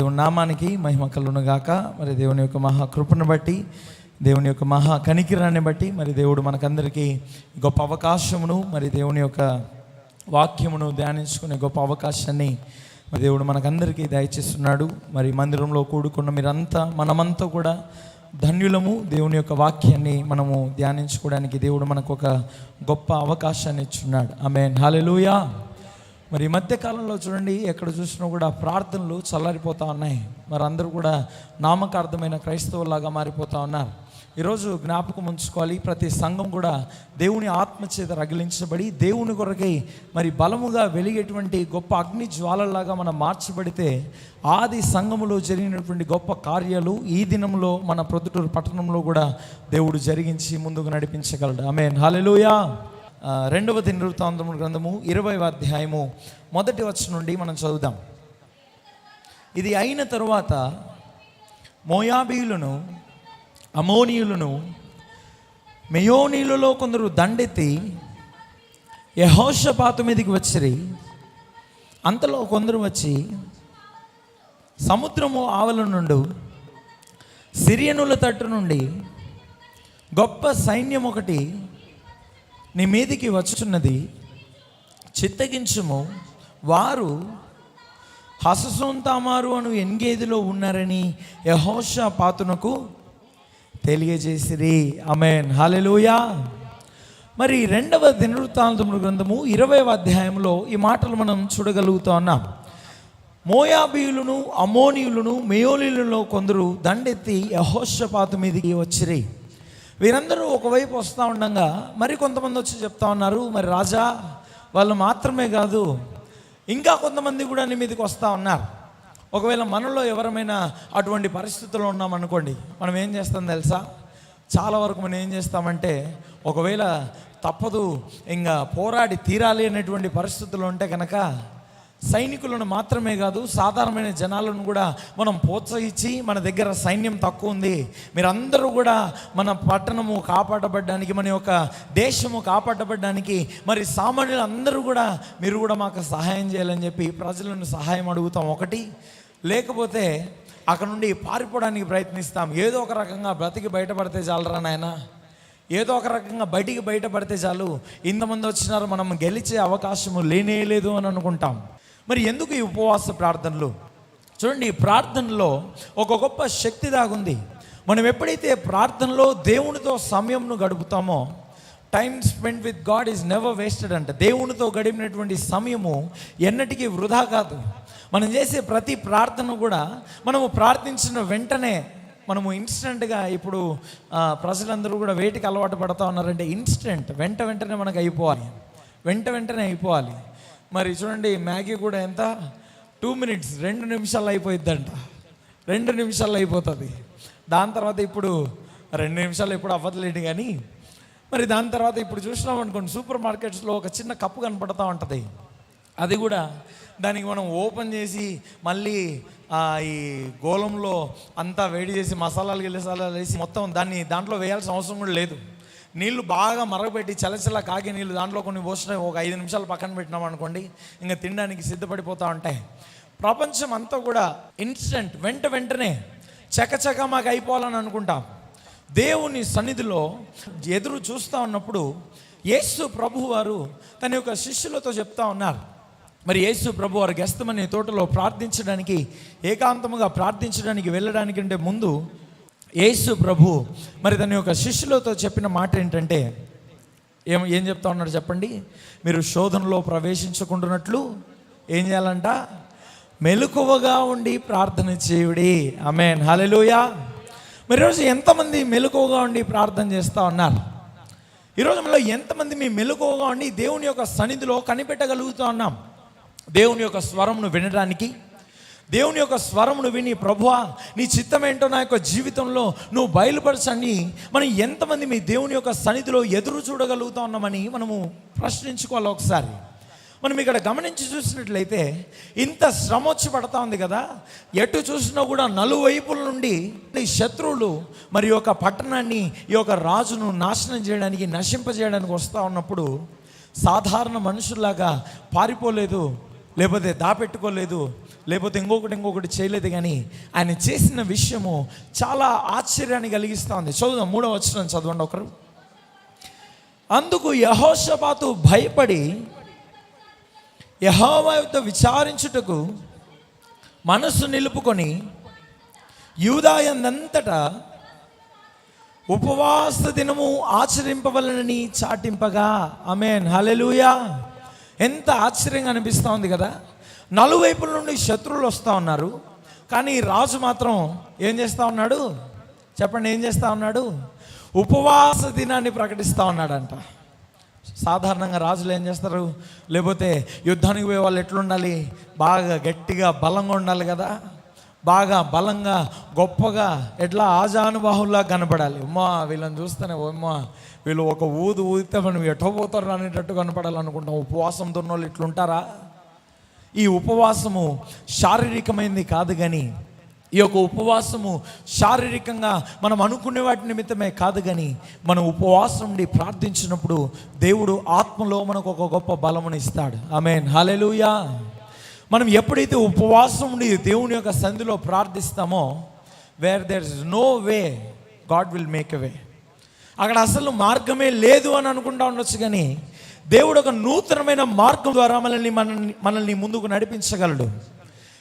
దేవుని నామానికి మహిమ కలుగును గాక మరి దేవుని యొక్క మహా కృపను బట్టి దేవుని యొక్క మహా కనికిరాన్ని బట్టి మరి దేవుడు మనకందరికీ గొప్ప అవకాశమును మరి దేవుని యొక్క వాక్యమును ధ్యానించుకునే గొప్ప అవకాశాన్ని మరి దేవుడు మనకందరికీ దయచేస్తున్నాడు. మరి మందిరంలో కూడుకున్న మీరంతా మనమంతా కూడా ధన్యులము. దేవుని యొక్క వాక్యాన్ని మనము ధ్యానించుకోవడానికి దేవుడు మనకు ఒక గొప్ప అవకాశాన్ని ఇచ్చున్నాడు. ఆమె హాలెలూయా మరి ఈ మధ్యకాలంలో చూడండి ఎక్కడ చూసినా కూడా ప్రార్థనలు చల్లారిపోతూ ఉన్నాయి. మరి అందరూ కూడా నామకార్థమైన క్రైస్తవులాగా మారిపోతా ఉన్నారు. ఈరోజు జ్ఞాపకం ఉంచుకోవాలి ప్రతి సంఘం కూడా దేవుని ఆత్మ చేత రగిలించబడి దేవుని కొరకై మరి బలముగా వెలిగేటువంటి గొప్ప అగ్ని జ్వాలలాగా మనం మార్చబడితే ఆది సంఘములో జరిగినటువంటి గొప్ప కార్యాలు ఈ దినంలో మన ప్రొద్దుటూరు పట్టణంలో కూడా దేవుడు జరిగించి ముందుకు నడిపించగలడు. ఆమె హాలెలుయా రెండవ నృతాంతము గ్రంథము ఇరవై అధ్యాయము మొదటి వచ్చ నుండి మనం చదువుదాం. ఇది అయిన తరువాత మోయాబీయులను అమోనీయులను మెయోనీయులలో కొందరు దండెత్తి యహోషపాతు మీదకి వచ్చిరి. అంతలో కొందరు వచ్చి సముద్రము ఆవల నుండి సిరియనుల తట్టు నుండి గొప్ప సైన్యం ఒకటి నీ మీదికి వచ్చుచున్నది చిత్తగించుము. వారు హససోంతామారు అను ఎన్గేదిలో ఉన్నారని యహోష పాతునకు తెలియజేసిరి. అమెన్ హాలెలుయా మరి రెండవ దినవృత్తాంతముల గ్రంథము ఇరవై అధ్యాయంలో ఈ మాటలు మనం చూడగలుగుతా ఉన్నాం. మోయాబీయులను అమోనియులను మేయోలీలలో కొందరు దండెత్తి యహోషపాతు మీదకి వచ్చిరి. వీరందరూ ఒకవైపు వస్తూ ఉండగా మరి కొంతమంది వచ్చి చెప్తా ఉన్నారు మరి రాజా వాళ్ళు మాత్రమే కాదు ఇంకా కొంతమంది కూడా నీ మీదకి వస్తూ ఉన్నారు. ఒకవేళ మనలో ఎవరమైనా అటువంటి పరిస్థితుల్లో ఉన్నామనుకోండి మనం ఏం చేస్తాం తెలుసా? చాలా వరకు మనం ఏం చేస్తామంటే ఒకవేళ తప్పదు ఇంకా పోరాడి తీరాలి అనేటువంటి పరిస్థితులు ఉంటే కనుక సైనికులను మాత్రమే కాదు సాధారణమైన జనాలను కూడా మనం ప్రోత్సహించి మన దగ్గర సైన్యం తక్కువ ఉంది. మీరందరూ కూడా మన పట్టణము కాపాడబడ్డానికి మన యొక్క దేశము కాపాడబడ్డానికి మరి సామాన్యులు అందరూ కూడా మీరు కూడా మాకు సహాయం చేయాలని చెప్పి ప్రజలను సహాయం అడుగుతాం. ఒకటి లేకపోతే అక్కడ నుండి పారిపోవడానికి ప్రయత్నిస్తాం. ఏదో ఒక రకంగా బ్రతికి బయటపడితే చాలరా నాయన? ఏదో ఒక రకంగా బయటికి బయటపడితే చాలు. ఇంతమంది వచ్చినారు మనం గెలిచే అవకాశము లేనే లేదు అని అనుకుంటాం. మరి ఎందుకు ఈ ఉపవాస ప్రార్థనలు? చూడండి ఈ ప్రార్థనలో ఒక గొప్ప శక్తి దాగుంది. మనం ఎప్పుడైతే ప్రార్థనలో దేవునితో సమయంను గడుపుతామో time spend with God is never wasted అంట. దేవునితో గడిపినటువంటి సమయము ఎన్నటికీ వృధా కాదు. మనం చేసే ప్రతి ప్రార్థన కూడా మనము ప్రార్థించిన వెంటనే మనము ఇన్స్టెంట్గా ఇప్పుడు ప్రజలందరూ కూడా వేటికి అలవాటు పడతా ఉన్నారంటే ఇన్స్టెంట్. వెంట వెంటనే మనకు అయిపోవాలి. వెంట వెంటనే అయిపోవాలి. మరి చూడండి మ్యాగీ కూడా ఎంత? టూ మినిట్స్ రెండు నిమిషాలు అయిపోయిద్దంట. రెండు నిమిషాలు అయిపోతుంది. దాని తర్వాత ఇప్పుడు రెండు నిమిషాలు ఎప్పుడు అవ్వట్లేదు కానీ మరి దాని తర్వాత ఇప్పుడు చూసినాం అనుకోండి సూపర్ మార్కెట్స్లో ఒక చిన్న కప్పు కనపడతా ఉంటుంది. అది కూడా దానికి మనం ఓపెన్ చేసి మళ్ళీ ఈ గోళంలో అంతా వేడి చేసి మసాలాలు గిలసాలాలు వేసి మొత్తం దాన్ని దాంట్లో వేయాల్సిన అవసరం కూడా లేదు. నీళ్ళు బాగా మరగపెట్టి చలచల కాగి నీళ్ళు దాంట్లో కొన్ని పోసిన ఒక ఐదు నిమిషాలు పక్కన పెట్టినాం అనుకోండి ఇంకా తినడానికి సిద్ధపడిపోతూ ఉంటాయి. ప్రపంచం అంతా కూడా ఇన్స్టెంట్ వెంట వెంటనే చకచక మాకు అయిపోవాలని అనుకుంటాం. దేవుని సన్నిధిలో ఎదురు చూస్తూ ఉన్నప్పుడు యేసు ప్రభు వారు తన యొక్క శిష్యులతో చెప్తా ఉన్నారు. మరి యేసు ప్రభు వారు గెస్తమని తోటలో ప్రార్థించడానికి ఏకాంతముగా ప్రార్థించడానికి వెళ్ళడానికి అంటే ముందు యేసు ప్రభు. మరి తన యొక్క శిష్యులతో చెప్పిన మాట ఏంటంటే ఏం ఏం చెప్తా ఉన్నాడు చెప్పండి? మీరు శోధనలో ప్రవేశించుకుంటున్నట్లు ఏం చేయాలంట? మెలకువగా ఉండి ప్రార్థన చేయుడి. Amen hallelujah. మరి ఈరోజు ఎంతమంది మెలకువగా ఉండి ప్రార్థన చేస్తూ ఉన్నారు? ఈరోజు మనలో ఎంతమంది మీ మెలకువగా ఉండి దేవుని యొక్క సన్నిధిలో కనిపెట్టగలుగుతూ ఉన్నాం? దేవుని యొక్క స్వరంను వినడానికి దేవుని యొక్క స్వరమును విని ప్రభువా నీ చిత్తం ఏంటో నా యొక్క జీవితంలో నువ్వు బయలుపరచని మనం ఎంతమంది మీ దేవుని యొక్క సన్నిధిలో ఎదురు చూడగలుగుతా ఉన్నామని మనము ప్రశ్నించుకోవాలి ఒకసారి. మనం ఇక్కడ గమనించి చూసినట్లయితే ఇంత శ్రమ వచ్చి పడతా ఉంది కదా. ఎటు చూసినా కూడా నలువైపుల నుండి నీ శత్రువులు మరి యొక్క పట్టణాన్ని ఈ యొక్క రాజును నాశనం చేయడానికి నశింపజేయడానికి వస్తూ ఉన్నప్పుడు సాధారణ మనుషుల్లాగా పారిపోలేదు లేకపోతే దాపెట్టుకోలేదు లేకపోతే ఇంకొకటి ఇంకొకటి చేయలేదు కానీ ఆయన చేసిన విషయము చాలా ఆశ్చర్యాన్ని కలిగిస్తుంది. చదువుదాం మూడవ వచ్చిన చదవండి ఒకరు. అందుకు యహోషపాతు భయపడి యహోవాయుతో విచారించుటకు మనస్సు నిలుపుకొని యూదాయందంతటా ఉపవాస దినము ఆచరింపవలనని చాటింపగా. అమేన్ హలెలుయా ఎంత ఆశ్చర్యంగా అనిపిస్తూ ఉంది కదా. నలువైపుల నుండి శత్రువులు వస్తూ ఉన్నారు. కానీ రాజు మాత్రం ఏం చేస్తూ ఉన్నాడు? చెప్పండి ఏం చేస్తూ ఉన్నాడు? ఉపవాస దినాన్ని ప్రకటిస్తూ ఉన్నాడంట. సాధారణంగా రాజులు ఏం చేస్తారు? లేకపోతే యుద్ధానికి పోయే వాళ్ళు ఎట్లుండాలి? బాగా గట్టిగా బలంగా ఉండాలి కదా. బాగా బలంగా గొప్పగా ఎట్లా ఆజానుబాహుల్లా కనపడాలి. ఉమ్మా వీళ్ళని చూస్తేనే ఉమ్మా వీళ్ళు ఒక ఊదు ఊదితే మనం ఎటో పోతారు అనేటట్టు కనపడాలనుకుంటాం. ఉపవాసంతో ఉన్న వాళ్ళు ఇట్లుంటారా? ఈ ఉపవాసము శారీరకమైనది కాదు కానీ ఈ యొక్క ఉపవాసము శారీరకంగా మనం అనుకునే వాటి నిమిత్తమే కాదు కానీ మనం ఉపవాసం ఉండి ప్రార్థించినప్పుడు దేవుడు ఆత్మలో మనకు ఒక గొప్ప బలమును ఇస్తాడు. ఆమెన్. హల్లెలూయా. మనం ఎప్పుడైతే ఉపవాసం ఉండి దేవుని యొక్క సంధిలో ప్రార్థిస్తామో where there is no way God will make a way అక్కడ అసలు మార్గమే లేదు అని అనుకుంటా ఉండొచ్చు కానీ దేవుడు ఒక నూతనమైన మార్గం ద్వారా మనల్ని మనల్ని మనల్ని ముందుకు నడిపించగలడు.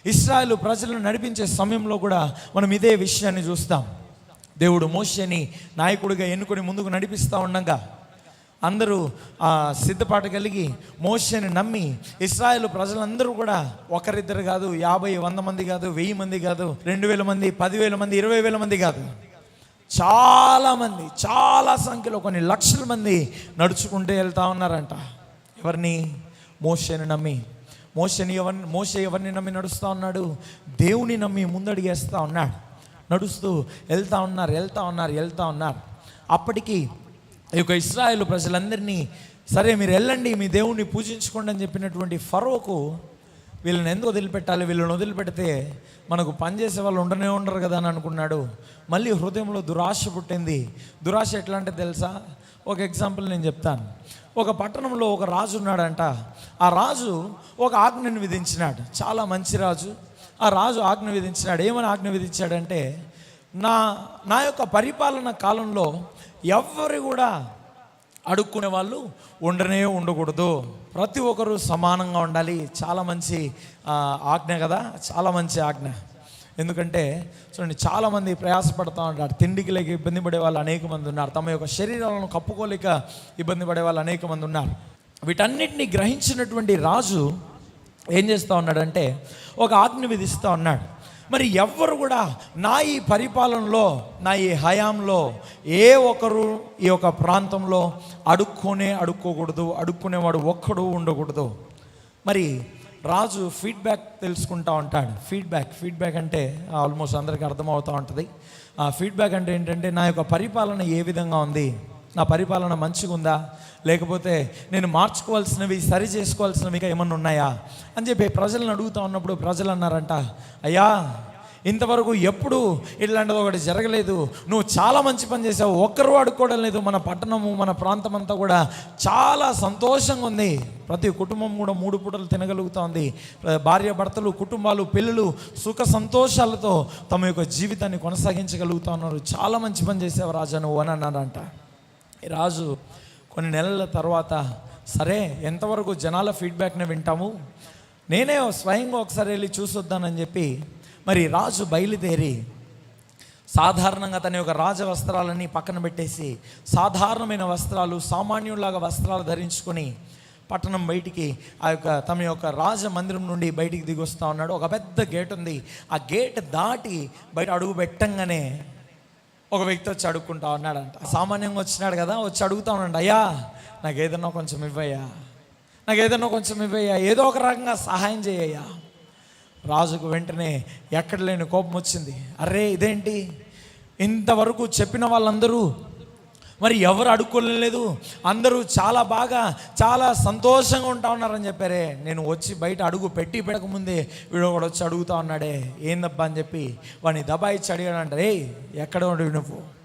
ఇస్రాయలు ప్రజలను నడిపించే సమయంలో కూడా మనం ఇదే విషయాన్ని చూస్తాం. దేవుడు మోషని నాయకుడిగా ఎన్నుకొని ముందుకు నడిపిస్తూ ఉండగా. అందరూ ఆ సిద్ధపాటు కలిగి మోషని నమ్మి ఇస్రాయేల్ ప్రజలందరూ కూడా ఒకరిద్దరు కాదు యాభై వంద మంది కాదు వెయ్యి మంది కాదు రెండు వేల మంది పదివేల మంది ఇరవై వేల మంది కాదు. చాలామంది చాలా సంఖ్యలో కొన్ని లక్షల మంది నడుచుకుంటూ వెళ్తా ఉన్నారంట. ఎవరిని? మోషని నమ్మి. మోషని ఎవరిని మోసే ఎవరిని నమ్మి నడుస్తూ ఉన్నాడు? దేవుని నమ్మి ముందడిగేస్తూ ఉన్నాడు. నడుస్తూ వెళ్తా ఉన్నారు వెళ్తా ఉన్నారు వెళ్తా ఉన్నారు. అప్పటికి ఈ యొక్క ఇస్రాయేల్ ప్రజలందరినీ సరే మీరు వెళ్ళండి మీ దేవుణ్ణి పూజించుకోండి అని చెప్పినటువంటి ఫరోకు వీళ్ళని ఎందుకు వదిలిపెట్టాలి? వీళ్ళని వదిలిపెడితే మనకు పనిచేసే వాళ్ళు ఉండనే ఉండరు కదా అని అనుకున్నాడు. మళ్ళీ హృదయంలో దురాశ పుట్టింది. దురాశ ఎట్లా అంటే తెలుసా? ఒక ఎగ్జాంపుల్ నేను చెప్తాను. ఒక పట్టణంలో ఒక రాజు ఉన్నాడంట. ఆ రాజు ఒక ఆజ్ఞను విధించినాడు. చాలా మంచి రాజు. ఆ రాజు ఆజ్ఞ విధించినాడు. ఏమని ఆజ్ఞ విధించాడంటే నా నా యొక్క పరిపాలన కాలంలో ఎవరు కూడా అడుక్కునే వాళ్ళు ఉండనే ఉండకూడదు. ప్రతి ఒక్కరూ సమానంగా ఉండాలి. చాలా మంచి ఆజ్ఞ కదా? చాలా మంచి ఆజ్ఞ. ఎందుకంటే చూడండి చాలామంది ప్రయాసపడుతూ ఉంటారు. తిండికి లేక ఇబ్బంది పడే వాళ్ళు అనేక మంది ఉన్నారు. తమ యొక్క శరీరాలను కప్పుకోలేక ఇబ్బంది పడే వాళ్ళు అనేక మంది ఉన్నారు. వీటన్నిటిని గ్రహించినటువంటి రాజు ఏం చేస్తూ ఉన్నాడంటే ఒక ఆజ్ఞ విధిస్తూ ఉన్నాడు. మరి ఎవ్వరు కూడా నా ఈ పరిపాలనలో నా ఈ హయాంలో ఏ ఒక్కరు ఈ యొక్క ప్రాంతంలో అడుక్కొనే అడుక్కోకూడదు అడుక్కునేవాడు ఒక్కడు ఉండకూడదు. మరి రాజు ఫీడ్బ్యాక్ తెలుసుకుంటా ఉంటాడు. ఫీడ్బ్యాక్ ఫీడ్బ్యాక్ అంటే ఆల్మోస్ట్ అందరికీ అర్థమవుతూ ఉంటుంది. ఆ ఫీడ్బ్యాక్ అంటే ఏంటంటే నా యొక్క పరిపాలన ఏ విధంగా ఉంది? నా పరిపాలన మంచిగా ఉందా లేకపోతే నేను మార్చుకోవాల్సినవి సరి చేసుకోవాల్సినవి ఇంకా ఏమన్నా ఉన్నాయా? అని చెప్పి ప్రజలను అడుగుతా ఉన్నప్పుడు ప్రజలు అన్నారంట అయ్యా ఇంతవరకు ఎప్పుడు ఇట్లాంటిది ఒకటి జరగలేదు. నువ్వు చాలా మంచి పని చేసావు ఒక్కరు అడుక్కోవడం లేదు. మన పట్టణము మన ప్రాంతం అంతా కూడా చాలా సంతోషంగా ఉంది. ప్రతి కుటుంబం కూడా మూడు పూటలు తినగలుగుతోంది భార్య భర్తలు కుటుంబాలు పిల్లలు సుఖ సంతోషాలతో తమ యొక్క జీవితాన్ని కొనసాగించగలుగుతా ఉన్నారు. చాలా మంచి పని చేసావు రాజా నువ్వు అని అన్నాడంట ఈ రాజు కొన్ని నెలల తర్వాత సరే ఎంతవరకు జనాల ఫీడ్బ్యాక్ని వింటాము? నేనే స్వయంగా ఒకసారి వెళ్ళి చూసొద్దానని చెప్పి మరి రాజు బయలుదేరి సాధారణంగా తన యొక్క రాజ వస్త్రాలని పక్కన పెట్టేసి సాధారణమైన వస్త్రాలు సామాన్యులాగా వస్త్రాలు ధరించుకొని పట్టణం బయటికి ఆ యొక్క తమ యొక్క రాజ మందిరం నుండి బయటికి దిగి వస్తూ ఉన్నాడు. ఒక పెద్ద గేట్ ఉంది. ఆ గేట్ దాటి బయట అడుగు పెట్టంగానే ఒక వ్యక్తి వచ్చి అడుక్కుంటా ఉన్నాడంట. సామాన్యంగా వచ్చినాడు కదా వచ్చి అడుగుతా ఉన్నాడు అయ్యా నాకు ఏదన్నా కొంచెం ఇవ్వయ్యా నాకు ఏదన్నా కొంచెం ఇవ్వయ్యా ఏదో ఒక రకంగా సహాయం చేయయ్యా రాజుకు వెంటనే ఎక్కడ లేని కోపం వచ్చింది. అరే ఇదేంటి? ఇంతవరకు చెప్పిన వాళ్ళందరూ మరి ఎవరు అడుక్కోలేదు? అందరూ చాలా బాగా చాలా సంతోషంగా ఉంటా ఉన్నారని చెప్పారే. నేను వచ్చి బయట అడుగు పెట్టి పెట్టకముందే వీడు ఒకడు వచ్చి అడుగుతా ఉన్నాడే. ఏందబ్బా అని చెప్పి వాడిని దబాయిచ్చి అడిగాడంటే రే ఎక్కడ ఉండు నువ్వు?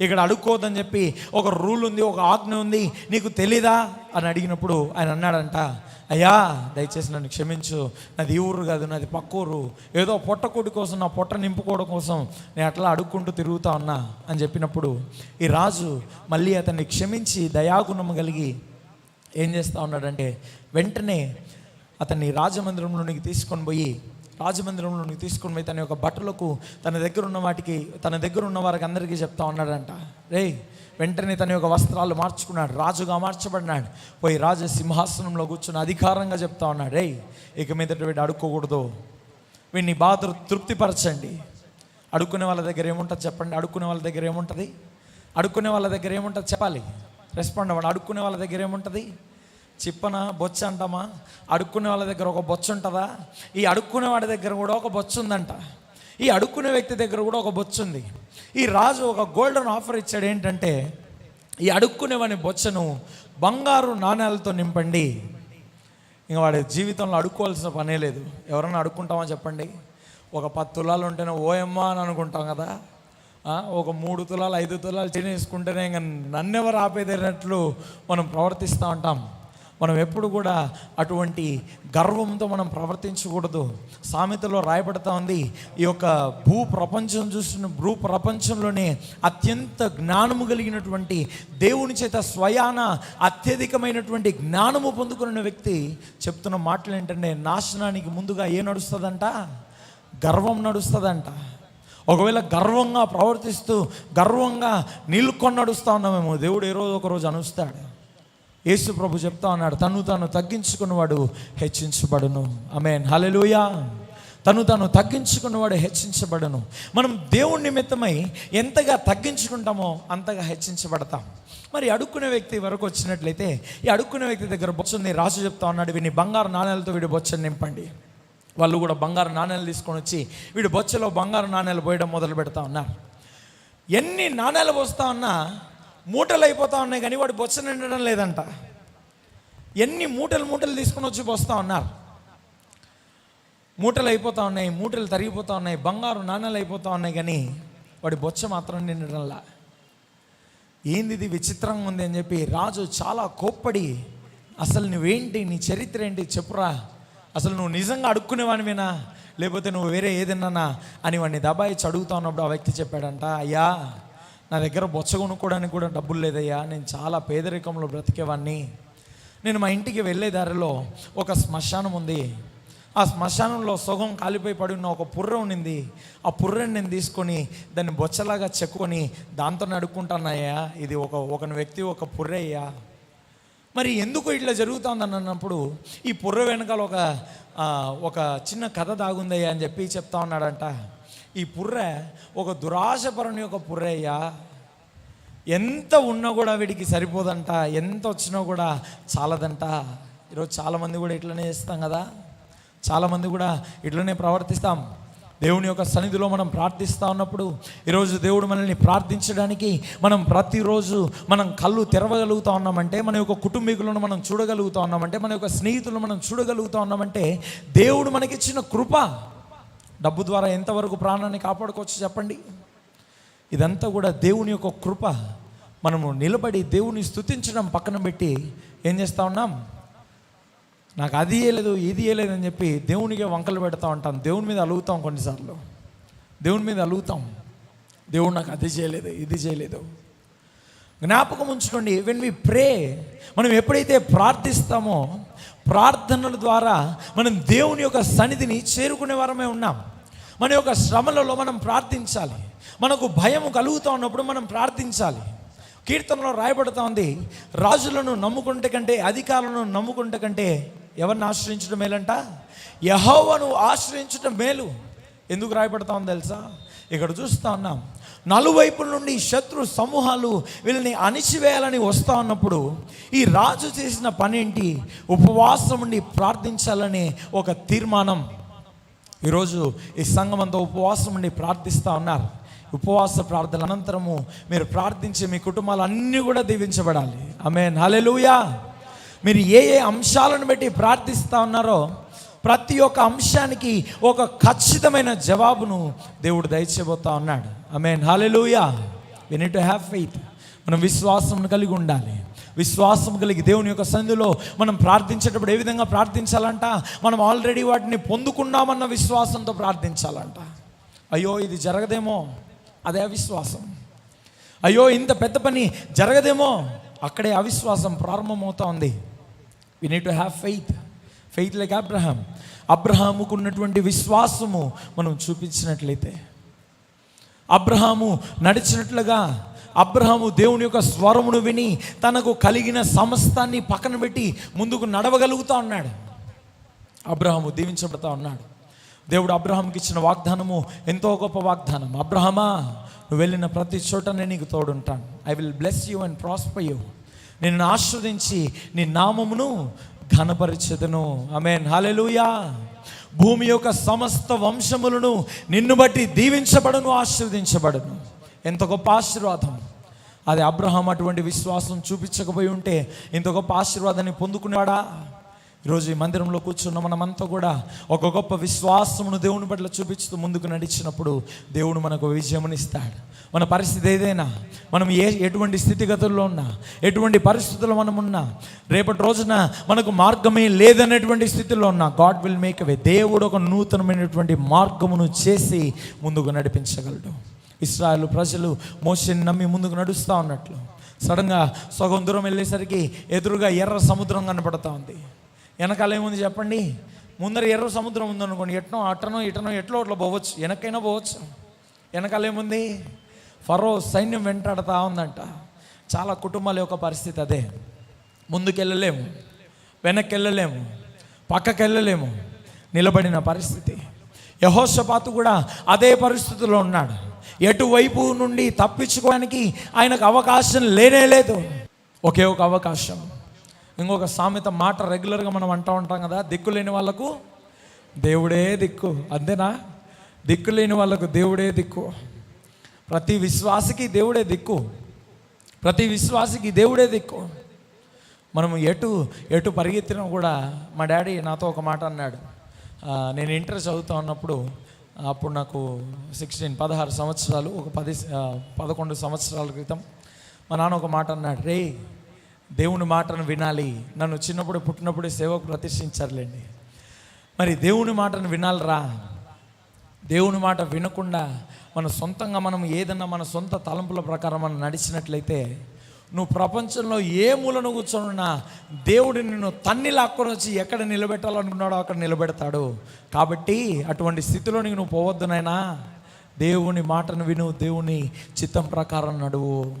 ఇక్కడ అడుక్కోవద్దని చెప్పి ఒక రూల్ ఉంది ఒక ఆజ్ఞ ఉంది. నీకు తెలీదా? అని అడిగినప్పుడు ఆయన అన్నాడంట అయ్యా దయచేసి నన్ను క్షమించు. నాది ఈ ఊరు కాదు నాది పక్క ఊరు. ఏదో పొట్టకూటి కోసం నా పొట్ట నింపుకోవడం కోసం నేను అట్లా అడుక్కుంటూ తిరుగుతా ఉన్నా అని చెప్పినప్పుడు ఈ రాజు మళ్ళీ అతన్ని క్షమించి దయాగుణం కలిగి ఏం చేస్తూ ఉన్నాడంటే వెంటనే అతన్ని రాజమందిరంలోనికి తీసుకొని పోయి రాజమందిరంలోనికి తీసుకుని పోయి తన యొక్క బట్టలకు తన దగ్గర ఉన్న వాటికి తన దగ్గర ఉన్న వారికి అందరికీ చెప్తా ఉన్నాడంట. రేయ్ వెంటనే తన యొక్క వస్త్రాలు మార్చుకున్నాడు రాజుగా మార్చబడినాడు. పోయి రాజు సింహాసనంలో కూర్చుని అధికారంగా చెప్తా ఉన్నాడు. రే ఇక మీదట వీడు అడుక్కోకూడదు. వీడిని బాధ తృప్తిపరచండి. అడుక్కునే వాళ్ళ దగ్గర ఏముంటుంది చెప్పండి. అడుక్కునే వాళ్ళ దగ్గర ఏముంటుంది? అడుక్కునే వాళ్ళ దగ్గర ఏముంటుంది చెప్పాలి. రెస్పాండ్ అవ్వండి. అడుక్కునే వాళ్ళ దగ్గర ఏముంటుంది? చిప్పన బొచ్చ అంటామా? అడుక్కునే వాళ్ళ దగ్గర ఒక బొచ్చ ఉంటుందా? ఈ అడుక్కునే వాడి దగ్గర కూడా ఒక బొచ్చ ఉందంట. ఈ అడుక్కునే వ్యక్తి దగ్గర కూడా ఒక బొచ్చ ఉంది. ఈ రాజు ఒక గోల్డెన్ ఆఫర్ ఇచ్చాడు ఏంటంటే ఈ అడుక్కునేవాని బొచ్చను బంగారు నాణ్యాలతో నింపండి. ఇంకా వాడి జీవితంలో అడుక్కోవాల్సిన పనే లేదు. ఎవరన్నా అడుక్కుంటామా చెప్పండి? ఒక పది తులాలు ఉంటేనే ఓయమ్మా అని అనుకుంటాం కదా. ఒక మూడు తులాలు ఐదు తులాలు తినేసుకుంటేనే ఇంకా నన్నెవరు ఆపేదేనట్లు మనం ప్రవర్తిస్తూ ఉంటాం. మనం ఎప్పుడు కూడా అటువంటి గర్వంతో మనం ప్రవర్తించకూడదు. సామెతలో రాయబడతా ఉంది ఈ యొక్క భూ ప్రపంచం చూసిన భూ ప్రపంచంలోనే అత్యంత జ్ఞానము కలిగినటువంటి దేవుని చేత స్వయాన అత్యధికమైనటువంటి జ్ఞానము పొందుకున్న వ్యక్తి చెప్తున్న మాటలు ఏంటంటే నాశనానికి ముందుగా ఏ నడుస్తుందంట? గర్వం నడుస్తుందంట. ఒకవేళ గర్వంగా ప్రవర్తిస్తూ గర్వంగా నిలుకొని నడుస్తూ ఉన్నామేమో దేవుడు ఏ రోజు ఒకరోజు అనుస్తాడు. యేసు ప్రభు చెప్తా ఉన్నాడు తను తాను తగ్గించుకున్నవాడు హెచ్చించబడును. అమేన్ హల్లెలూయా. తను తాను తగ్గించుకున్నవాడు హెచ్చించబడును. మనం దేవుడి నిమిత్తమై ఎంతగా తగ్గించుకుంటామో అంతగా హెచ్చించబడతాం. మరి అడుక్కునే వ్యక్తి వరకు వచ్చినట్లయితే ఈ అడుక్కునే వ్యక్తి దగ్గర బొచ్చని రాజు చెప్తా ఉన్నాడు వీడిని బంగారు నాణ్యాలతో వీడి బొచ్చని నింపండి. వాళ్ళు కూడా బంగారు నాణ్యాలు తీసుకొని వచ్చి వీడి బొచ్చలో బంగారు నాణ్యాలు పోయడం మొదలు పెడతా ఉన్నారు. ఎన్ని నాణ్యాలు పోస్తా ఉన్నా మూటలు అయిపోతా ఉన్నాయి కానీ వాడు బొచ్చ నిండడం లేదంట. ఎన్ని మూటలు మూటలు తీసుకొని వచ్చి పోస్తా ఉన్నారు. మూటలు అయిపోతా ఉన్నాయి మూటలు తరిగిపోతా ఉన్నాయి బంగారు నాణ్యాలు అయిపోతా ఉన్నాయి కానీ వాడి బొచ్చ మాత్రం నిండడంలా ఏంది ఇది విచిత్రంగా ఉంది అని చెప్పి రాజు చాలా కోప్పడి అసలు నువ్వేంటి నీ చరిత్ర ఏంటి చెప్పురా? అసలు నువ్వు నిజంగా అడుక్కునేవానివేనా? లేకపోతే నువ్వు వేరే ఏదన్నానా? అని వాడిని దబాయిచ్చి అడుగుతా ఉన్నప్పుడు ఆ వ్యక్తి చెప్పాడంట అయ్యా నా దగ్గర బొచ్చ కొనుక్కోవడానికి కూడా డబ్బులు లేదయ్యా. నేను చాలా పేదరికంలో బ్రతికేవాడిని నేను మా ఇంటికి వెళ్ళే దారిలో ఒక శ్మశానం ఉంది. ఆ శ్మశానంలో సొగం కాలిపోయి పడి ఉన్న ఒక పుర్ర ఉండింది ఆ పుర్రని నేను తీసుకొని దాన్ని బొచ్చలాగా చెక్కుకొని దాంతో నడుక్కుంటానయ్యా. ఇది ఒక ఒక వ్యక్తి ఒక పుర్రయ్యా మరి ఎందుకు ఇట్లా జరుగుతుందని అన్నప్పుడు ఈ పుర్ర వెనకాల ఒక ఒక చిన్న కథ దాగుందయ్యా అని చెప్పి చెప్తా ఉన్నాడంట. ఈ పుర్ర ఒక దురాశపరుని యొక్క పుర్రయ్యా. ఎంత ఉన్నా కూడా వీడికి సరిపోదంట ఎంత వచ్చినా కూడా చాలదంట. ఈరోజు చాలామంది కూడా ఇట్లనే చేస్తాం కదా. చాలామంది కూడా ఇట్లనే ప్రవర్తిస్తాం. దేవుని యొక్క సన్నిధిలో మనం ప్రార్థిస్తూ ఉన్నప్పుడు ఈరోజు దేవుడు మనల్ని ప్రార్థించడానికి మనం ప్రతిరోజు మనం కళ్ళు తెరవగలుగుతూ ఉన్నామంటే మన యొక్క కుటుంబీకులను మనం చూడగలుగుతా ఉన్నామంటే మన యొక్క స్నేహితులను మనం చూడగలుగుతూ ఉన్నామంటే దేవుడు మనకిచ్చిన కృప డబ్బు ద్వారా ఎంతవరకు ప్రాణాన్ని కాపాడుకోవచ్చు చెప్పండి? ఇదంతా కూడా దేవుని యొక్క కృప. మనము నిలబడి దేవుని స్తుతించడం పక్కన పెట్టి ఏం చేస్తూ ఉన్నాం? నాకు అది వేయలేదు ఇది వేయలేదు అని చెప్పి దేవునికే వంకలు పెడతా ఉంటాం. దేవుని మీద అలుగుతాం కొన్నిసార్లు. దేవుని మీద అలుగుతాం. దేవుడు నాకు అది చేయలేదు ఇది చేయలేదు. జ్ఞాపకం ఉంచుకోండి. వెన్ వి ప్రే మనం ఎప్పుడైతే ప్రార్థిస్తామో ప్రార్థనల ద్వారా మనం దేవుని యొక్క సన్నిధిని చేరుకునే వారమే ఉన్నాం. మన యొక్క శ్రమలలో మనం ప్రార్థించాలి. మనకు భయం కలుగుతూ ఉన్నప్పుడు మనం ప్రార్థించాలి. కీర్తనలో రాయబడుతూ ఉంది రాజులను నమ్ముకుంటే కంటే అధికారులను నమ్ముకుంటే కంటే ఎవరిని ఆశ్రయించడం మేలంట? యహోవను ఆశ్రయించడం మేలు. ఎందుకు రాయబడతా ఉంది తెలుసా? ఇక్కడ చూస్తా ఉన్నాం నలువైపుల నుండి శత్రు సమూహాలు వీళ్ళని అణిచివేయాలని వస్తూ ఉన్నప్పుడు ఈ రాజు చేసిన పనేంటి? ఉపవాసం నుండి ప్రార్థించాలనే ఒక తీర్మానం. ఈరోజు ఈ సంఘం అంతా ఉపవాసం ఉండి ప్రార్థిస్తూ ఉన్నారు. ఉపవాస ప్రార్థన అనంతరము మీరు ప్రార్థించే మీ కుటుంబాలు అన్నీ కూడా దీవించబడాలి. ఆమె నాలెలుయా మీరు ఏ ఏ అంశాలను బట్టి ప్రార్థిస్తూ ఉన్నారో ప్రతి ఒక్క అంశానికి ఒక ఖచ్చితమైన జవాబును దేవుడు దయచేయబోతా ఉన్నాడు. Amen hallelujah we need to have faith మనం విశ్వాసం కలిగి ఉండాలి. విశ్వాసం కలిగి దేవుని యొక్క సంధిలో మనం ప్రార్థించేటప్పుడు ఏ విధంగా ప్రార్థించాలంట? మనం ఆల్రెడీ వాటిని పొందుకున్నామన్న విశ్వాసంతో ప్రార్థించాలంట. అయ్యో ఇది జరగదేమో? అదే అవిశ్వాసం. అయ్యో ఇంత పెద్ద పని జరగదేమో? అక్కడే అవిశ్వాసం ప్రారంభమవుతా ఉంది. We need to have faith faith like Abraham అబ్రహాముకు ఉన్నటువంటి విశ్వాసము మనం చూపించినట్లయితే. అబ్రహాము నడిచినట్లుగా అబ్రహాము దేవుని యొక్క స్వరమును విని తనకు కలిగిన సమస్తాన్ని పక్కన పెట్టి ముందుకు నడవగలుగుతా ఉన్నాడు. అబ్రహాము దీవించబడతా ఉన్నాడు. దేవుడు అబ్రహాంకి ఇచ్చిన వాగ్దానము ఎంతో గొప్ప వాగ్దానం. అబ్రహమా నువ్వు వెళ్ళిన ప్రతి చోట నేను నీకు తోడుంటాను. I will bless you and prosper you నిన్ను ఆస్వాదించి నీ నామమును ఘనపరిచెదను. ఆమెన్ హాలెలుయా భూమి యొక్క సమస్త వంశములను నిన్ను బట్టి దీవించబడను ఆశీర్వదించబడను. ఎంత గొప్ప ఆశీర్వాదం. అది అబ్రహాం అటువంటి విశ్వాసం చూపించకపోయి ఉంటే ఇంత గొప్ప ఆశీర్వాదాన్ని పొందుకునేవాడా? ఈరోజు ఈ మందిరంలో కూర్చున్న మనమంతా కూడా ఒక గొప్ప విశ్వాసమును దేవుని పట్ల చూపిస్తూ ముందుకు నడిచినప్పుడు దేవుడు మనకు విజయమునిస్తాడు. మన పరిస్థితి ఏదైనా మనం ఏ ఎటువంటి స్థితిగతుల్లో ఉన్నా ఎటువంటి పరిస్థితుల్లో మనం ఉన్నా రేపటి రోజున మనకు మార్గమే లేదనేటువంటి స్థితిలో ఉన్నా గాడ్ విల్ మేక్ అవే దేవుడు ఒక నూతనమైనటువంటి మార్గమును చేసి ముందుకు నడిపించగలడు. ఇస్రాయల్ ప్రజలు మోసని నమ్మి ముందుకు నడుస్తూ ఉన్నట్లు. సడన్గా సగం దూరం వెళ్ళేసరికి ఎదురుగా ఎర్ర సముద్రం కనపడతా ఉంది. వెనకాల ఏముంది చెప్పండి? ముందర ఎర్ర సముద్రం ఉందనుకోండి ఎట్నో అట్టనో ఇటనో ఎట్లో అట్లా పోవచ్చు. వెనకైనా పోవచ్చు. వెనకాల ఏముంది? ఫరో సైన్యం వెంటాడుతూ ఉందంట. చాలా కుటుంబాల యొక్క పరిస్థితి అదే. ముందుకెళ్ళలేము. వెనక్కి వెళ్ళలేము పక్కకి వెళ్ళలేము నిలబడిన పరిస్థితి. యహోషపాతు కూడా అదే పరిస్థితిలో ఉన్నాడు. ఎటువైపు నుండి తప్పించుకోవడానికి ఆయనకు అవకాశం లేనే లేదు. ఒకే ఒక అవకాశం. ఇంకొక సామెత మాట రెగ్యులర్గా మనం అంటూ ఉంటాం కదా దిక్కు లేని వాళ్ళకు దేవుడే దిక్కు. అంతేనా? దిక్కు లేని వాళ్ళకు దేవుడే దిక్కు. ప్రతి విశ్వాసికి దేవుడే దిక్కు. ప్రతి విశ్వాసికి దేవుడే దిక్కు. మనం ఎటు ఎటు పరిగెత్తినా కూడా మా డాడీ నాతో ఒక మాట అన్నాడు. నేను ఇంటర్ చదువుతా ఉన్నప్పుడు అప్పుడు నాకు సిక్స్టీన్ పదహారు సంవత్సరాలు ఒక పది పదకొండు సంవత్సరాల క్రితం మా నాన్న ఒక మాట అన్నాడు రే దేవుని మాటను వినాలి. నన్ను చిన్నప్పుడు పుట్టినప్పుడే సేవకు ప్రతిష్ఠించారులేండి మరి దేవుని మాటను వినాలిరా? దేవుని మాట వినకుండా మన సొంతంగా మనం ఏదన్నా మన సొంత తలంపుల ప్రకారం మనం నడిచినట్లయితే నువ్వు ప్రపంచంలో ఏ మూలను కూర్చొనున్నా దేవుడు నిన్ను తన్ని లాక్కొని వచ్చి ఎక్కడ నిలబెట్టాలనుకున్నాడో అక్కడ నిలబెడతాడు. కాబట్టి అటువంటి స్థితిలోనికి నువ్వు పోవద్దు నాయనా. దేవుని మాటను విను దేవుని చిత్తం ప్రకారం నడువు.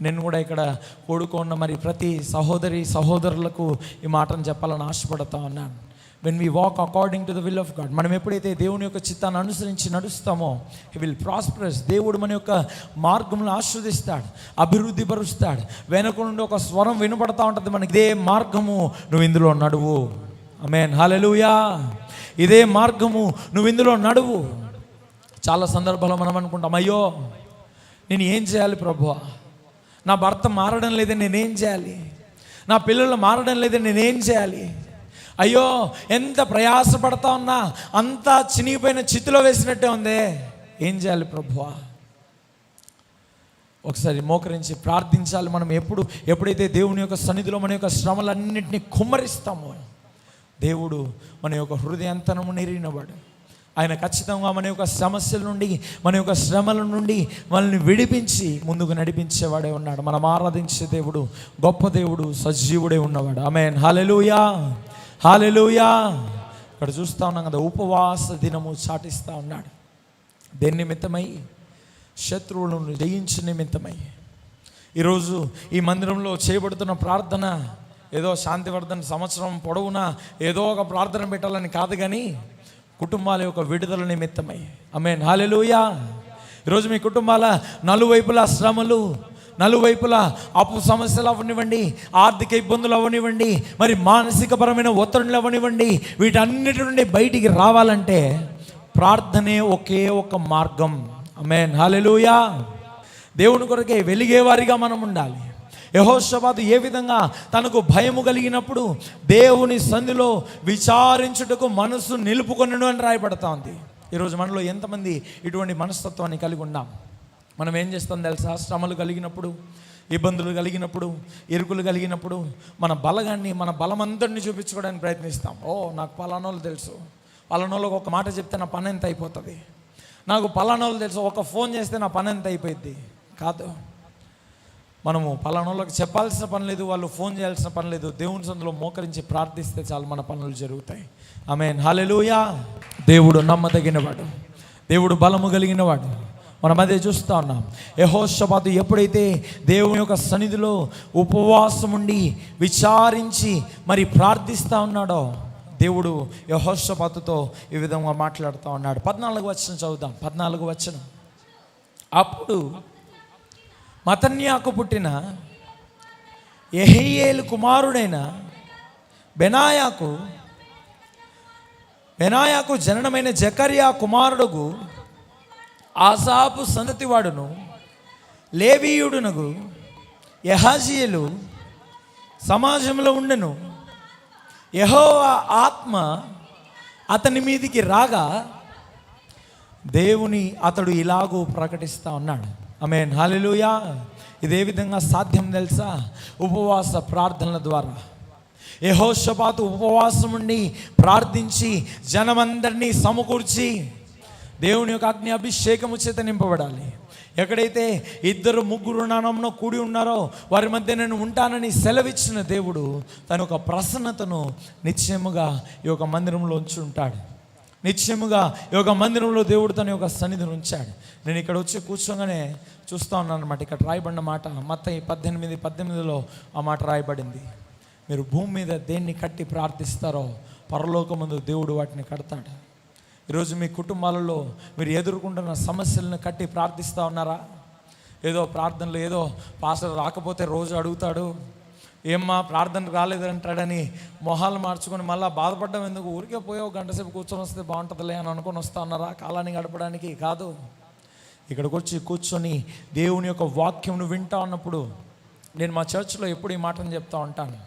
నేను కూడా ఇక్కడ కూడుకున్న మరి ప్రతి సహోదరి సహోదరులకు ఈ మాటను చెప్పాలని ఆశపడతా ఉన్నాను. When we walk according to the will of God మనం ఎప్పుడైతే దేవుని యొక్క చిత్తాన్ని అనుసరించి నడుస్తామో హీ విల్ ప్రాస్పరస్ దేవుడు మన యొక్క మార్గంలో ఆస్వాదిస్తాడు అభివృద్ధి పరుస్తాడు. వెనక నుండి ఒక స్వరం వినపడతా ఉంటుంది మనకి ఇదే మార్గము నువ్వు ఇందులో నడువు. అమేన్ హాలెలుయా ఇదే మార్గము నువ్వు ఇందులో నడువు. చాలా సందర్భాల్లో మనం అనుకుంటాం అయ్యో నేను ఏం చేయాలి ప్రభు నా భర్త మారడం లేదని నేనేం చేయాలి? నా పిల్లలు మారడం లేదని నేనేం చేయాలి? అయ్యో ఎంత ప్రయాసపడతా ఉన్నా అంతా చినిగిపోయిన చితిలో వేసినట్టే ఉంది. ఏం చేయాలి ప్రభువా? ఒకసారి మోకరించి ప్రార్థించాలి. మనం ఎప్పుడు ఎప్పుడైతే దేవుని యొక్క సన్నిధిలో మన యొక్క శ్రమలన్నింటినీ కుమ్మరిస్తామో దేవుడు మన యొక్క హృదయంతనము నెరిగినవాడు. ఆయన ఖచ్చితంగా మన యొక్క సమస్యల నుండి మన యొక్క శ్రమల నుండి మనల్ని విడిపించి ముందుకు నడిపించేవాడే ఉన్నాడు. మనం ఆరాధించే దేవుడు గొప్ప దేవుడు సజీవుడే ఉన్నవాడు. ఆమెన్. Hallelujah hallelujah. ఇక్కడ చూస్తా ఉన్నాం కదా ఉపవాస దినము చాటిస్తూ ఉన్నాడు. దేని నిమిత్తమై? శత్రువులను జయించిన నిమిత్తమై. ఈరోజు ఈ మందిరంలో చేయబడుతున్న ప్రార్థన ఏదో శాంతివర్ధన సంవత్సరం పొడవునా ఏదో ఒక ప్రార్థన పెట్టాలని కాదు కానీ కుటుంబాల యొక్క విడుదల నిమిత్తమై. ఆమె హాలెలూయా. ఈరోజు మీ కుటుంబాల నలువైపులా శ్రమలు నలువైపులా అప్పు సమస్యలు అవనివ్వండి ఆర్థిక ఇబ్బందులు అవనివ్వండి మరి మానసికపరమైన ఒత్తిడులు అవనివ్వండి వీటన్నిటి నుండి బయటికి రావాలంటే ప్రార్థనే ఒకే ఒక మార్గం. ఆమెన్ హాలెలుయా దేవుని కొరకే వెలిగేవారిగా మనం ఉండాలి. యహోషబాదు ఏ విధంగా తనకు భయము కలిగినప్పుడు దేవుని సంధిలో విచారించుటకు మనసు నిలుపుకొనడు అని రాయబడతా ఉంది. ఈరోజు మనలో ఎంతమంది ఇటువంటి మనస్తత్వాన్ని కలిగి ఉన్నాం? మనం ఏం చేస్తాం తెలుసా? శ్రమలు కలిగినప్పుడు ఇబ్బందులు కలిగినప్పుడు ఇరుకులు కలిగినప్పుడు మన బలగాన్ని మన బలమందరినీ చూపించుకోవడానికి ప్రయత్నిస్తాం. ఓ నాకు పలానోళ్ళు తెలుసు. పలానోళ్ళకి ఒక మాట చెప్తే నా పని ఎంత అయిపోతుంది? నాకు పలానోళ్ళు తెలుసు. ఒక ఫోన్ చేస్తే నా పని ఎంత అయిపోయింది కాదు. మనము పలానోళ్ళకి చెప్పాల్సిన పని లేదు వాళ్ళు ఫోన్ చేయాల్సిన పని లేదు. దేవుని సందులో మోకరించి ప్రార్థిస్తే చాలు మన పనులు జరుగుతాయి. ఆమె హాలెలుయా దేవుడు నమ్మదగినవాడు. దేవుడు బలము కలిగినవాడు. మనం అదే చూస్తూ ఉన్నాం. యహోషపాతు ఎప్పుడైతే దేవుని యొక్క సన్నిధిలో ఉపవాసం ఉండి విచారించి మరి ప్రార్థిస్తూ ఉన్నాడో దేవుడు యహోషపాతుతో ఈ విధంగా మాట్లాడుతూ ఉన్నాడు. పద్నాలుగు వచ్చిన చదువుదాం. పద్నాలుగు వచ్చిన అప్పుడు మతన్యాకు పుట్టిన ఎహేయేలు కుమారుడైన బెనాయాకు బెనాయాకు జననమైన జకర్యా కుమారుడుగు ఆసాపు సంతతివాడును లేవీయుడునగు యహాజీయులు సమాజంలో ఉండెను. యహోవా ఆత్మ అతని మీదికి రాగా దేవుని అతడు ఇలాగూ ప్రకటిస్తూ ఉన్నాడు. ఆమె హల్లెలూయా. ఇదే విధంగా సాధ్యం తెలుసా? ఉపవాస ప్రార్థనల ద్వారా. యెహోషపాతు ఉపవాసం ఉండి ప్రార్థించి జనమందరినీ సమకూర్చి దేవుని యొక్క అగ్ని అభిషేకము చేత నింపబడాలి. ఎక్కడైతే ఇద్దరు ముగ్గురు నానంలో కూడి ఉన్నారో వారి మధ్య నేను ఉంటానని సెలవిచ్చిన దేవుడు తన యొక్క ప్రసన్నతను నిశ్చయముగా ఈ యొక్క మందిరంలో ఉంచి ఉంటాడు. నిశ్చయముగా ఈ యొక్క మందిరంలో దేవుడు తన యొక్క సన్నిధిని ఉంచాడు. నేను ఇక్కడ వచ్చి కూర్చోగానే చూస్తా ఉన్నాను అనమాట ఇక్కడ రాయబడిన మాట మొత్తం ఈ పద్దెనిమిది పద్దెనిమిదిలో ఆ మాట రాయబడింది. మీరు భూమి మీద దేన్ని కట్టి ప్రార్థిస్తారో పరలోకముందు దేవుడు వాటిని కడతాడు. ఈరోజు మీ కుటుంబాలలో మీరు ఎదుర్కొంటున్న సమస్యలను కట్టి ప్రార్థిస్తూ ఉన్నారా? ఏదో ప్రార్థనలు ఏదో పాస్టర్ రాకపోతే రోజు అడుగుతాడు ఏమ్మా ప్రార్థన రాలేదంటాడని మొహాలు మార్చుకొని మళ్ళీ బాధపడడం ఎందుకు? ఊరికే పోయి ఒక గంట సేపు కూర్చొని వస్తే బాగుంటుందిలే అని అనుకొని వస్తా ఉన్నారా? కాలాన్ని గడపడానికి కాదు. ఇక్కడికి వచ్చి కూర్చొని దేవుని యొక్క వాక్యంను వింటా ఉన్నప్పుడు నేను మా చర్చ్లో ఎప్పుడు ఈ మాటను చెప్తా ఉంటాను.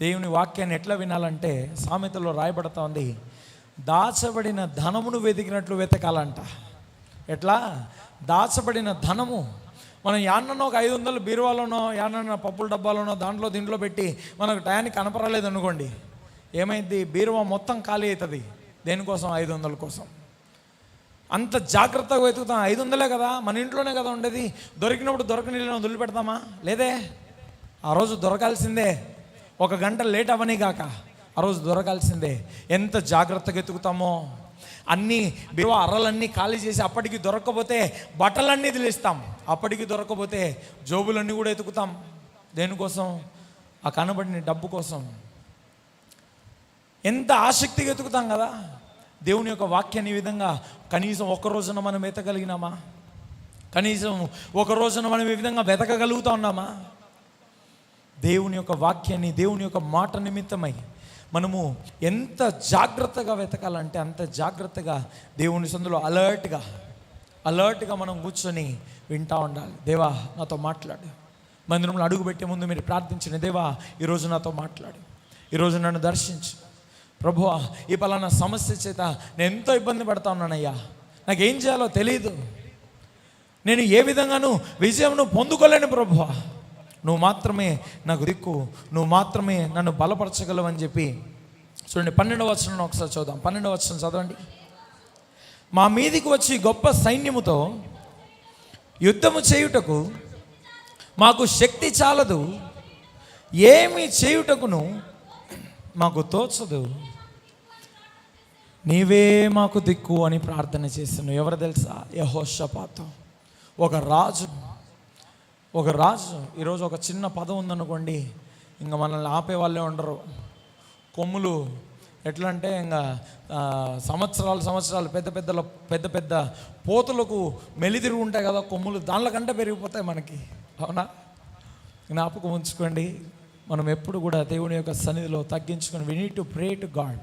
దేవుని వాక్యాన్ని ఎట్లా వినాలంటే సామెతలో రాయబడతా ఉంది దాచబడిన ధనమును వెతికినట్లు వెతకాలంట. ఎట్లా? దాచబడిన ధనము. మనం యాన్ననో ఒక ఐదు వందలు బీరువాలోనో యాన్న పప్పుల డబ్బాలోనో దాంట్లో దీంట్లో పెట్టి మనకు టయానికి కనపడలేదు అనుకోండి. ఏమైంది? బీరువా మొత్తం ఖాళీ అవుతుంది దేనికోసం? ఐదు వందల కోసం. అంత జాగ్రత్తగా వెతుకుతాం. ఐదు వందలే కదా? మన ఇంట్లోనే కదా ఉండేది. దొరికినప్పుడు దొరకని వదిలిపెడతామా? లేదే. ఆ రోజు దొరకాల్సిందే. ఒక గంట లేట్ అవని కాక ఆ రోజు దొరకాల్సిందే. ఎంత జాగ్రత్తగా ఎతుకుతామో. అన్నీ బిరువ అర్రలన్నీ ఖాళీ చేసి అప్పటికి దొరకకపోతే బట్టలన్నీ తెలిస్తాం అప్పటికి దొరకకపోతే జోబులన్నీ కూడా ఎతుకుతాం. దేనికోసం? ఆ కనబడిన డబ్బు కోసం. ఎంత ఆసక్తిగా ఎతుకుతాం కదా. దేవుని యొక్క వాక్యాన్ని ఈ విధంగా కనీసం ఒక్క రోజున మనం వెతగలిగినామా కనీసం ఒక రోజున మనం ఈ విధంగా వెతకగలుగుతా ఉన్నామా? దేవుని యొక్క వాక్యాన్ని దేవుని యొక్క మాట నిమిత్తమై మనము ఎంత జాగ్రత్తగా వెతకాలంటే అంత జాగ్రత్తగా దేవుని సందులో అలర్ట్గా అలర్ట్గా మనం కూర్చొని వింటా ఉండాలి. దేవా నాతో మాట్లాడు. మందిరంలో అడుగు పెట్టే ముందు మీరు ప్రార్థించిన దేవా ఈరోజు నాతో మాట్లాడు. ఈరోజు నన్ను దర్శించు. ప్రభు ఈ పలానా సమస్య చేత నేను ఎంతో ఇబ్బంది పడతా ఉన్నానయ్యా. నాకేం చేయాలో తెలియదు నేను ఏ విధంగానూ విజయంను పొందుకోలేను ప్రభువా. నువ్వు మాత్రమే నాకు దిక్కు నువ్వు మాత్రమే నన్ను బలపరచగలవు అని చెప్పి. చూడండి పన్నెండవ వచనం ఒకసారి చదుదాం. పన్నెండవ వచనం చదవండి. మా మీదికి వచ్చి గొప్ప సైన్యముతో యుద్ధము చేయుటకు మాకు శక్తి చాలదు ఏమి చేయుటకును మాకు తోచదు. నీవే మాకు దిక్కు అని ప్రార్థన చేస్తున్నావు. ఎవరు తెలుసా? యహోషపాతం. ఒక రాజు. ఒక రాజు ఈరోజు ఒక చిన్న పదం ఉందనుకోండి ఇంకా మనల్ని ఆపే వాళ్ళే ఉండరు. కొమ్ములు ఎట్లా అంటే ఇంకా సంవత్సరాలు సంవత్సరాలు పెద్ద పెద్ద పెద్ద పెద్ద పోతులకు మెలిదిరుగు ఉంటాయి కదా కొమ్ములు దానిలో కంటే పెరిగిపోతాయి మనకి. అవునా? జ్ఞాపకం ఉంచుకోండి. మనం ఎప్పుడు కూడా దేవుని యొక్క సన్నిధిలో తగ్గించుకొని we need to pray to God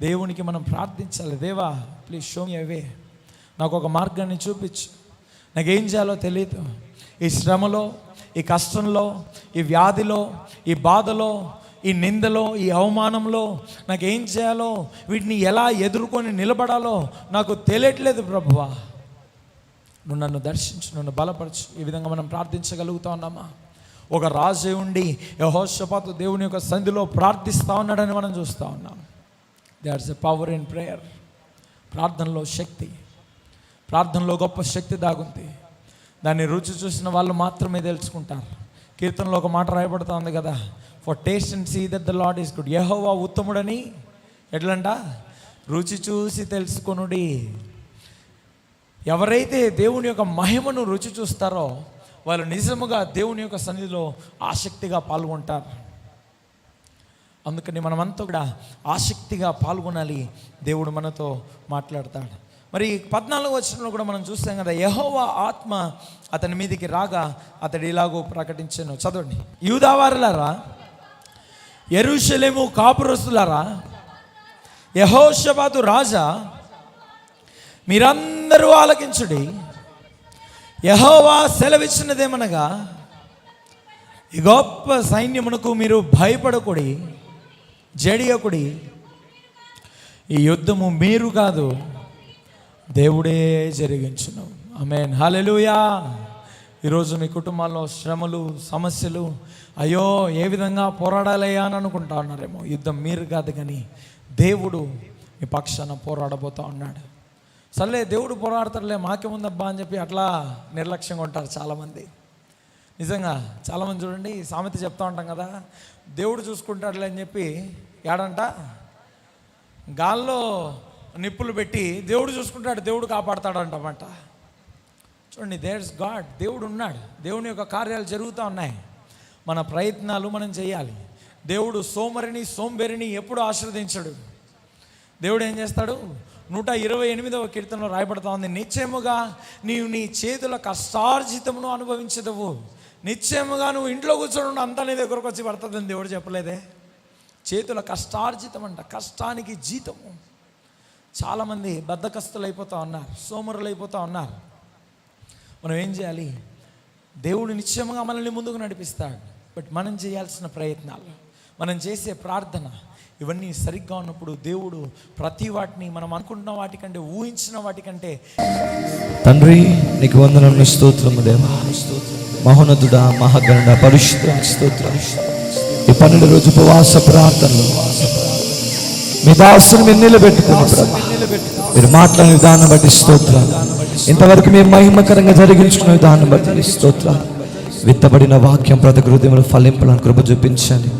దేవునికి మనం ప్రార్థించాలి. దేవా ప్లీజ్ షో మీ అవే నాకు ఒక మార్గాన్ని చూపించు. నాకేం చేయాలో తెలియదు ఈ శ్రమలో ఈ కష్టంలో ఈ వ్యాధిలో ఈ బాధలో ఈ నిందలో ఈ అవమానంలో నాకు ఏం చేయాలో వీటిని ఎలా ఎదుర్కొని నిలబడాలో నాకు తెలియట్లేదు ప్రభువా. నువ్వు నన్ను దర్శించు నన్ను బలపరచు. ఈ విధంగా మనం ప్రార్థించగలుగుతా ఉన్నామా? ఒక రాజు ఉండి యహోషపాతు దేవుని యొక్క సంధిలో ప్రార్థిస్తూ ఉన్నాడని మనం చూస్తూ ఉన్నాం. There's a power in prayer ప్రార్థనలో శక్తి. ప్రార్థనలో గొప్ప శక్తి దాగుంది. దాన్ని రుచి చూసిన వాళ్ళు మాత్రమే తెలుసుకుంటారు. కీర్తనలో ఒక మాట రాయబడుతుంది కదా for taste and see that the lord is good యహోవా ఉత్తముడని ఎట్లంట? రుచి చూసి తెలుసుకొనుడి. ఎవరైతే దేవుని యొక్క మహిమను రుచి చూస్తారో వాళ్ళు నిజముగా దేవుని యొక్క సన్నిధిలో ఆసక్తిగా పాల్గొంటారు. అందుకని మనమంతా కూడా ఆసక్తిగా పాల్గొనాలి. దేవుడు మనతో మాట్లాడతాడు. మరి పద్నాలుగు వచనంలో కూడా మనం చూస్తాం కదా యహోవా ఆత్మ అతని మీదికి రాగా అతడు ఇలాగో ప్రకటించను. చదవండి. యూదావారులారా ఎరుషలేము కాపురస్తులారా యహోషబాదు రాజా మీరందరూ ఆలకించుడి. యహోవా సెలవిచ్చినదేమనగా ఈ గొప్ప సైన్యమునకు మీరు భయపడకుడి జడియకుడి. ఈ యుద్ధము మీరు కాదు దేవుడే జరిగించును. ఆమెన్. హాలెలుయా ఈరోజు మీ కుటుంబాల్లో శ్రమలు సమస్యలు అయ్యో ఏ విధంగా పోరాడాలయ్యా అని అనుకుంటా ఉన్నారేమో. యుద్ధం మీరు కాదు కానీ దేవుడు మీ పక్షాన పోరాడబోతా ఉన్నాడు. సర్లే దేవుడు పోరాడతాడులే మాకేముందబ్బా అని చెప్పి అట్లా నిర్లక్ష్యంగా ఉంటారు చాలామంది. నిజంగా చాలామంది చూడండి సామెత చెప్తా ఉంటాం కదా దేవుడు చూసుకుంటాడులే అని చెప్పి ఏడంట? గాల్లో నిప్పులు పెట్టి దేవుడు చూసుకుంటాడు దేవుడు కాపాడతాడు అంటామంట చూడండి దేర్స్ గాడ్ దేవుడు ఉన్నాడు. దేవుని యొక్క కార్యాలు జరుగుతూ ఉన్నాయి. మన ప్రయత్నాలు మనం చేయాలి. దేవుడు సోమరిని సోంబెరిని ఎప్పుడు ఆశీర్వదించడు. దేవుడు ఏం చేస్తాడు? నూట ఇరవై ఎనిమిదవ కీర్తనలో రాయబడతా ఉంది నిశ్చయముగా నీవు నీ చేతుల కష్టార్జితమును అనుభవించదవు. నిశ్చయముగా నువ్వు ఇంట్లో కూర్చొని అంతా నీ దగ్గరకు వచ్చి పడుతుందని దేవుడు చెప్పలేదే? చేతుల కష్టార్జితం అంట కష్టానికి జీతము. చాలామంది బద్దకస్తులు అయిపోతూ ఉన్నారు సోమరులు అయిపోతూ ఉన్నారు. మనం ఏం చేయాలి? దేవుడు నిశ్చయంగా మనల్ని ముందుకు నడిపిస్తాడు. బట్ మనం చేయాల్సిన ప్రయత్నాలు మనం చేసే ప్రార్థన ఇవన్నీ సరిగ్గా ఉన్నప్పుడు దేవుడు ప్రతి వాటిని మనం అనుకుంటున్న వాటికంటే ఊహించిన వాటికంటే తండ్రి నీకు వందనములు స్తోత్రము దేవా. మహోన్నతుడా మహాగణ పరిశుద్ధ స్తోత్రం. ఈ పన్నెండు రోజు ఉపవాస ప్రార్థనలు. మీ దాసుని మీరు నిలబెట్టుకుని మీరు మాట్లాడిన విధానం బట్టి స్తోత్రాలు. ఇంతవరకు మీరు మహిమకరంగా జరిగించుకున్న విధానం బట్టి స్తోత్రాలు. విత్తబడిన వాక్యం ప్రతి హృదయంలో ఫలింపాలని కృప చూపించండి.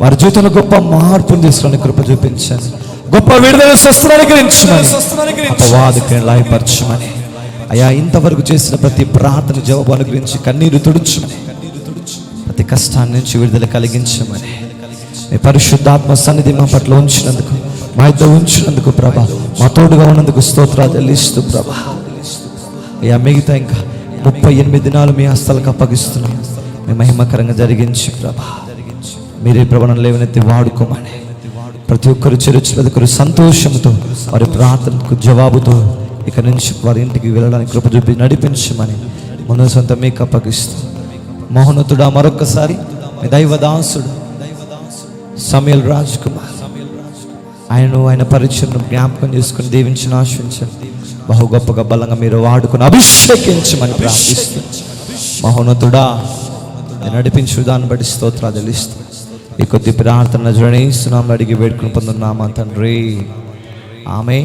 వారి జీవితంలో గొప్ప మార్పులు తీసుకోవడానికి కృప చూపించండి. గొప్ప విడుదల శస్త్రాన్ని అపవాదికి లాయపరచమని. అయా ఇంతవరకు చేసిన ప్రతి ప్రార్థన జవాబు గురించి కన్నీరు తుడుచుమని ప్రతి కష్టాన్ని నుంచి విడుదల కలిగించమని. మీ పరిశుద్ధాత్మ సన్నిధి మా పట్ల ఉంచినందుకు మా ఇద్దరు ఉంచినందుకు ప్రభా. మా తోడుగా ఉన్నందుకు స్తోత్రాలు చెల్లిస్తూ ప్రభ. అయ్యా మిగతా ఇంకా ముప్పై ఎనిమిది దినాలు మీ హస్తాలకు అప్పగిస్తున్నాం. మీ మహిమకరంగా జరిగించి ప్రభ. మీరే ప్రభావం లేవనెత్తి వాడుకోమని. ప్రతి ఒక్కరు చెరుచుల సంతోషంతో వారి ప్రార్థనకు జవాబుతో ఇక నుంచి వారి ఇంటికి వెళ్ళడానికి కృప చూపి నడిపించమని ముందు సొంత మీకు అప్పగిస్తూ. మోహనతుడా మరొక్కసారి దైవదాసుడు సమీల్ రాజ్ కుమార్ ఆయనను ఆయన పరిచయం జ్ఞాపకం చేసుకుని దీవించిన ఆశించండి బహు గొప్పగా బలంగా మీరు వాడుకుని అభిషేకించమని ప్రార్థిస్తుంది మహోన్నతుడా నడిపించు దాన్ని బట్టి స్తోత్రాలు తెలుస్తూ ఈ కొద్ది ప్రార్థన జరణిస్తున్నాం అడిగి వేడుకుని పొందున్నామా తండ్రి. ఆమె